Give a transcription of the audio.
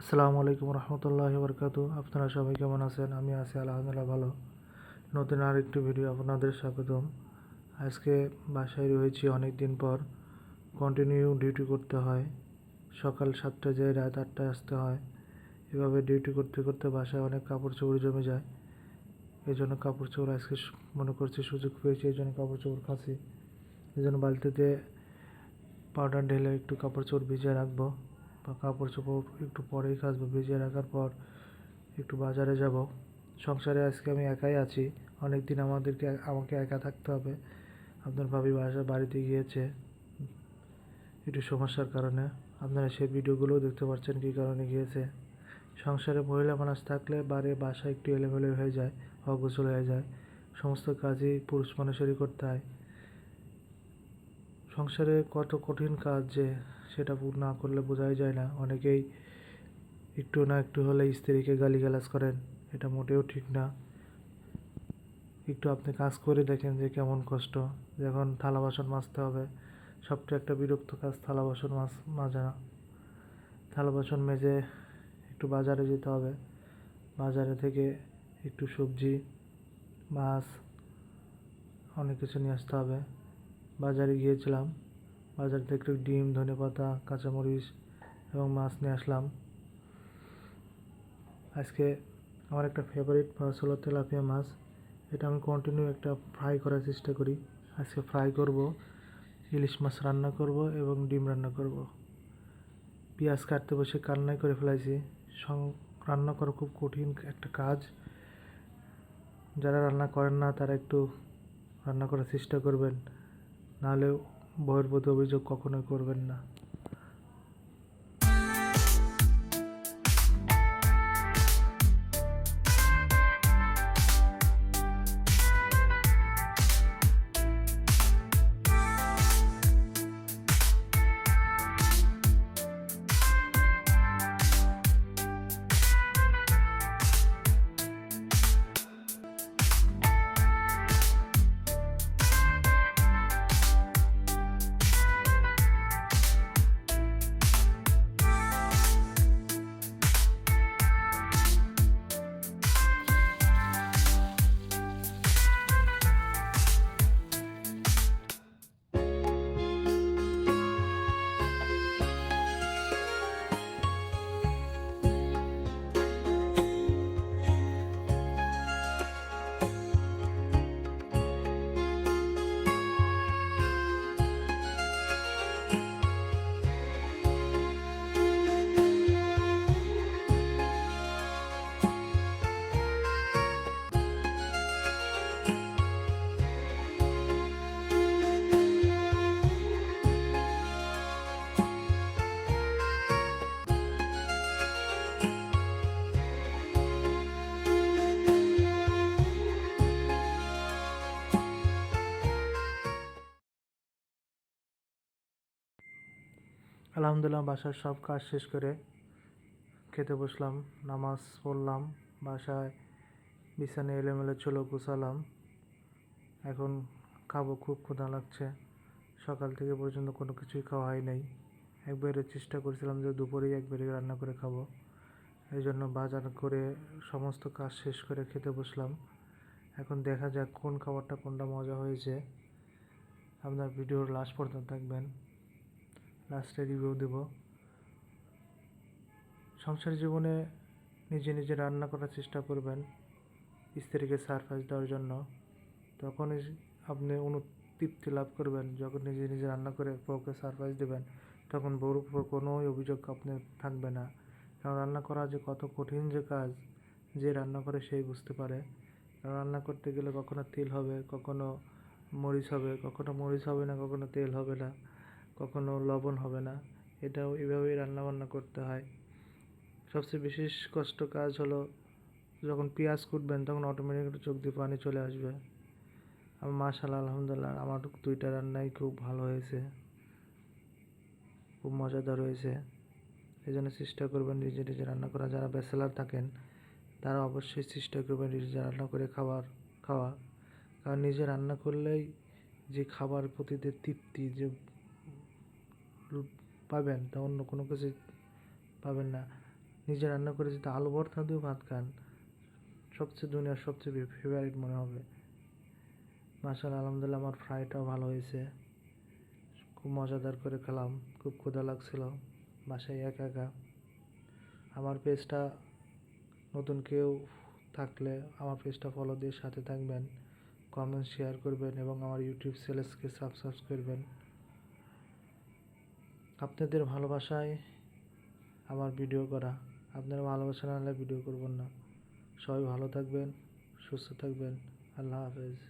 আসসালামু আলাইকুম রহমতুল্লাহ বরকাত আপনারা সবাই কেমন আছেন? আমি আছি আলহামদুলিল্লাহ ভালো। নতুন আর একটি ভিডিও আপনাদের স্বাগতম। আজকে বাসায় রয়েছি অনেক দিন পর। কন্টিনিউ ডিউটি করতে হয়। সকাল সাতটায় যায়, রাত আটটায় আসতে হয়। এভাবে ডিউটি করতে করতে বাসায় অনেক কাপড় চোপড় জমে যায়। এই জন্য কাপড় চোপড় আজকে মনে করছি সুযোগ পেয়েছি এই জন্য কাপড় চোপড় খাচ্ছি। এই জন্য বালতিতে পাউডার ঢেলে একটু কাপড় চোপড় ভিজিয়ে রাখব। বা কাপড় চোপড় একটু পরেই কাচবো ভিজিয়ে রাখার পর একটু বাজারে যাব। সংসারে আজকে আমি একাই আছি। অনেক দিন আমাদেরকে আমাকে একা থাকতে হবে। আপনার ভাবি বাসা, বাড়িতে গিয়েছে একটু সমস্যার কারণে। আপনারা সেই ভিডিওগুলোও দেখতে পাচ্ছেন কী কারণে গিয়েছে। সংসারে মহিলা মানুষ থাকলে বাড়ি বাসা একটু এলোমেলো হয়ে যায়, অগোছল হয়ে যায়। সমস্ত কাজই পুরুষ মানুষেরই করতে হয়। সংসারে কত কঠিন কাজ যে সেটা না করলে বোঝাই যায় না। অনেকেই একটু না একটু হলে স্ত্রীকে গালিগালাজ করেন, এটা মোটেও ঠিক না। একটু আপনি কাজ করে দেখেন যে কেমন কষ্ট। যখন থালা বাসন মাজতে হবে সবটা একটা বিরক্ত কাজ থালা বাসন মাছ মাজা। থালা বাসন মেজে একটু বাজারে যেতে হবে। বাজারে থেকে একটু সবজি, মাছ, অনেক কিছু নিয়ে আসতে হবে। বাজারে গিয়েছিলাম। বাজার থেকে একটু ডিম, ধনে পাতা, কাঁচামরিচ এবং মাছ নিয়ে আসলাম। আজকে আমার একটা ফেভারিট মাছ হলো তেলাপিয়া মাছ। এটা আমি কন্টিনিউ একটা ফ্রাই করার চেষ্টা করি। আজকে ফ্রাই করব, ইলিশ মাছ রান্না করব এবং ডিম রান্না করব। পেঁয়াজ কাটতে বসে কান্নাই করে ফেলাইছি। সং রান্না করা খুব কঠিন একটা কাজ। যারা রান্না করেন না, তারা একটু রান্না করার চেষ্টা করবেন। নাহলে বহির্ভূত অভিযোগ কখনোই করবেন না। আলহামদুলিল্লাহ, বাসার সব কাজ শেষ করে খেতে বসলাম, নামাজ পড়লাম, বাসায় বিছানে এলোমেলো চলো গুছালাম। এখন খাব, খুব ক্ষুধা লাগছে। সকাল থেকে পর্যন্ত কোনো কিছুই খাওয়া হয় নাই। একবারে চেষ্টা করেছিলাম যে দুপুরেই একবারে রান্না করে খাব। এই জন্য বাজার করে সমস্ত কাজ শেষ করে খেতে বসলাম। এখন দেখা যাক কোন খাবারটা কোনটা মজা হয়েছে। আপনার ভিডিওর লাস্ট পর্যন্ত থাকবেন লাস্টে রিভিউ দেব। সংসার জীবনে নিজে নিজে রান্না করার চেষ্টা করবেন, স্ত্রীকে সারপ্রাইজ দেওয়ার জন্য। তখনই আপনি অনুতৃপ্তি লাভ করবেন, যখন নিজে নিজে রান্না করে বউকে সারপ্রাইজ দেবেন, তখন বউর উপর কোনো অভিযোগ আপনি থাকবে না। কারণ রান্না করা যে কত কঠিন যে কাজ, যে রান্না করে সেই বুঝতে পারে। কারণ রান্না করতে গেলে কখনো তেল হবে, কখনো মরিচ হবে, কখনো মরিচ হবে না, কখনো তেল হবে না। কখনো লবণ হবে না। এটাও এভাবেই রান্না বান্না করতে হয়। সবচেয়ে বিশেষ কষ্ট কাজ হলো, যখন পেঁয়াজ কুটবেন, তখন অটোমেটিক চোখ দিয়ে পানি চলে আসবে। আমার মাশাল্লাহ আলহামদুলিল্লাহ, আমার দুইটা রান্নাই খুব ভালো হয়েছে। খুব মজাদার হয়েছে। এই জন্য চেষ্টা করবেন নিজে নিজে রান্না করা। যারা ব্যাচেলার থাকেন, তারা অবশ্যই চেষ্টা করবেন নিজে রান্না করে খাবার খাওয়া। কারণ নিজে রান্না করলেই যে খাবার প্রতি তৃপ্তি, যে পাবেন তা অন্য কোনো কিছু পাবেন না। নিজে রান্না করে যদি আলু ভর্তা দিয়েও ভাত খান, সবচেয়ে দুনিয়ার সবচেয়ে ফেভারিট মনে হবে। মাসাল আলহামদুলিল্লাহ আমার ফ্রাইটাও ভালো হয়েছে। খুব মজাদার করে খেলাম, খুব ক্ষুধা লাগছিল, বাসায় একা একা। আমার পেজটা নতুন কেউ থাকলে আমার পেজটা ফলো দিয়ে সাথে থাকবেন কমেন্ট শেয়ার করবেন এবং আমার ইউটিউব চ্যানেলকে সাবস্ক্রাইব করবেন। আপনাদের ভালোবাসায় আমার ভিডিও করা। আপনারা ভালোবাসা না হলে ভিডিও করবেন না। সবাই ভালো থাকবেন, সুস্থ থাকবেন। আল্লাহ হাফেজ।